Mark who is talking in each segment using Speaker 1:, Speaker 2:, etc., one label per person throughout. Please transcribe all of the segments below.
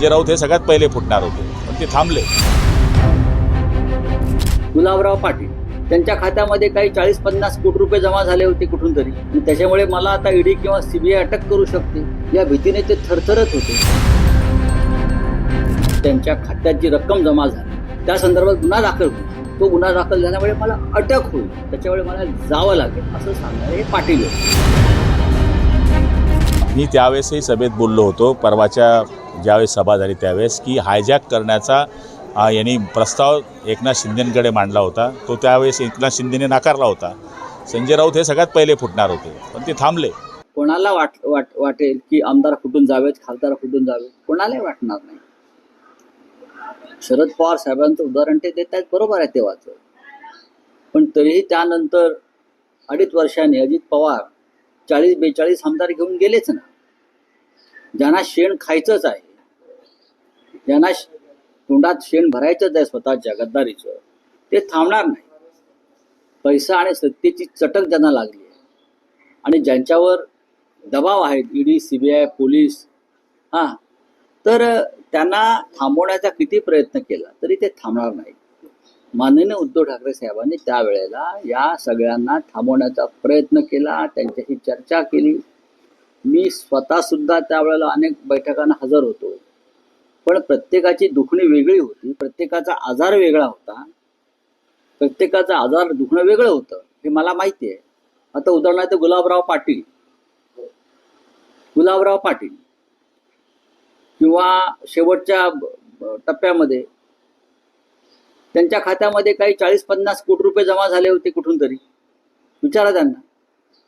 Speaker 1: संजय राऊत हे सगळ्यात पहिले फुटणार होते. पण ते थांबले.
Speaker 2: गुलाबराव पाटील त्यांच्या खात्यामध्ये काही चाळीस पन्नास कोटी रुपये जमा झाले होते कुठून तरी. त्याच्यामुळे मला आता ईडी किंवा सीबीआय अटक करू शकते. या भीतीने ते थरथरत होते. त्यांच्या खात्यात जी रक्कम जमा झाली त्या संदर्भात गुन्हा दाखल होईल. तो गुन्हा दाखल झाल्यामुळे मला अटक होईल. त्याच्यामुळे मला जावं लागेल असं सांगणारे हे पाटील होते.
Speaker 1: मी त्यावेळेसही सभेत बोललो होतो परवाच्या ज्यावेळेस सभा झाली त्यावेळेस की हायजॅक करण्याचा यांनी प्रस्ताव एकनाथ शिंदेकडे मांडला होता. तो त्यावेळेस एकनाथ शिंदेने नाकारला होता. संजय राऊत हे सगळ्यात पहिले फुटणार होते पण ते थांबले.
Speaker 2: कोणाला वाट वाट वाटेल की आमदार फुटून जावेत खासदार फुटून जावेत? कोणालाही वाटणार नाही. शरद पवार साहेबांचं उदाहरण ते देत आहेत बरोबर आहे ते तेव्हाचं पण तरीही त्यानंतर अडीच वर्षांनी अजित पवार चाळीस बेचाळीस आमदार घेऊन गेलेच ना. ज्यांना शेण खायचंच आहे ज्यांना तोंडात शेण भरायचंच आहे स्वतःच्या गद्दारीचं ते थांबणार नाही. पैसा आणि सत्तेची चटक त्यांना लागली आहे. आणि ज्यांच्यावर दबाव आहेत ईडी सीबीआय पोलीस हां तर त्यांना थांबवण्याचा किती प्रयत्न केला तरी ते थांबणार नाही माननीय उद्धव ठाकरे साहेबांनी त्यावेळेला या सगळ्यांना थांबवण्याचा प्रयत्न केला त्यांच्याशी चर्चा केली. मी स्वतः सुद्धा त्यावेळेला अनेक बैठकांना हजर होतो. पण प्रत्येकाची दुखणी वेगळी होती प्रत्येकाचा आजार वेगळा होता. प्रत्येकाचा आजार दुखणं वेगळं होतं हे मला माहिती आहे. आता उदाहरणार्थ गुलाबराव पाटील. गुलाबराव पाटील. किंवा शेवटच्या टप्प्यामध्ये त्यांच्या खात्यामध्ये काही चाळीस पन्नास कोटी रुपये जमा झाले होते कुठून तरी. विचारा त्यांना.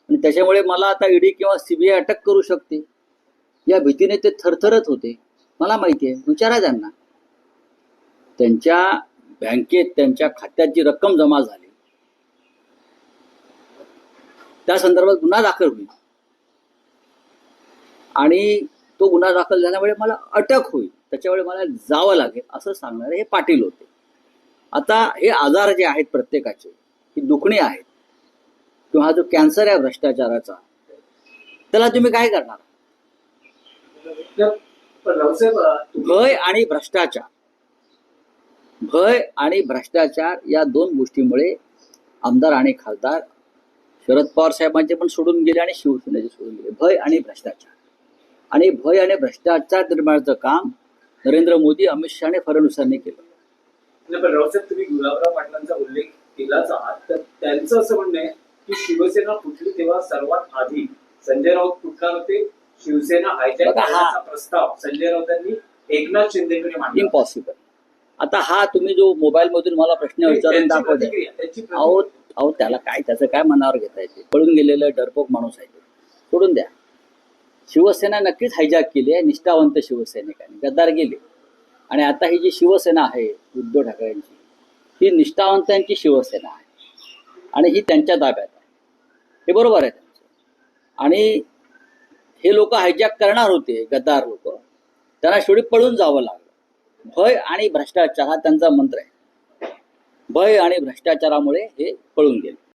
Speaker 2: आणि त्याच्यामुळे मला आता ईडी किंवा सीबीआय अटक करू शकते. या भीतीने ते थरथरत होते. मला माहिती आहे. विचारा त्यांना. त्यांच्या बँकेत त्यांच्या खात्यात जी रक्कम जमा झाली त्या संदर्भात गुन्हा दाखल होईल. आणि तो गुन्हा दाखल झाल्यामुळे मला अटक होईल. त्याच्यामुळे मला जावं लागेल असं सांगणारे हे पाटील होते. आता हे आजार जे आहेत प्रत्येकाचे ही दुखणी आहेत किंवा हा जो कॅन्सर आहे भ्रष्टाचाराचा त्याला तुम्ही काय करणार? भय आणि भ्रष्टाचार. भय आणि भ्रष्टाचार या दोन गोष्टीमुळे आमदार आणि खासदार शरद पवार साहेबांचे पण सोडून गेले आणि शिवसेनेचे सोडून गेले. भय आणि भ्रष्टाचार. आणि भय आणि भ्रष्टाचार निर्माणाचं काम नरेंद्र मोदी अमित शहा आणि फडणवीसांनी केलं.
Speaker 3: रावसाहेब तुम्ही गुलाबराव पाटलांचा उल्लेख केलाच आहात. तर त्यांचं असं म्हणणं आहे की शिवसेना फुटली तेव्हा सर्वात आधी संजय राऊत फुटणार होते. शिवसेना हायजॅक करण्याचा प्रस्ताव संजय राऊतांनी एकनाथ शिंदेकडे मांडला.
Speaker 2: इम्पॉसिबल आता हा तुम्ही जो मोबाईल मधून मला प्रश्न विचारून
Speaker 3: त्यांची
Speaker 2: अहो. अहो त्याला काय त्याचं काय मनावर घेता येते? पळून गेलेलं डरपोक माणूस आहे. सोडून द्या. शिवसेना नक्कीच हायजॅक केली आहे निष्ठावंत शिवसैनिकांनी गद्दार गेले. आणि आता ही जी शिवसेना आहे उद्धव ठाकरेंची ही निष्ठावंतांची शिवसेना आहे. आणि ही त्यांच्या ताब्यात आहे. हे बरोबर आहे त्यांचं. आणि हे लोक हायजॅक करणार होते गद्दार लोक. त्यांना शेवटी पळून जावं लागलं. भय आणि भ्रष्टाचार हा त्यांचा मंत्र आहे. भय आणि भ्रष्टाचारामुळे हे पळून गेले.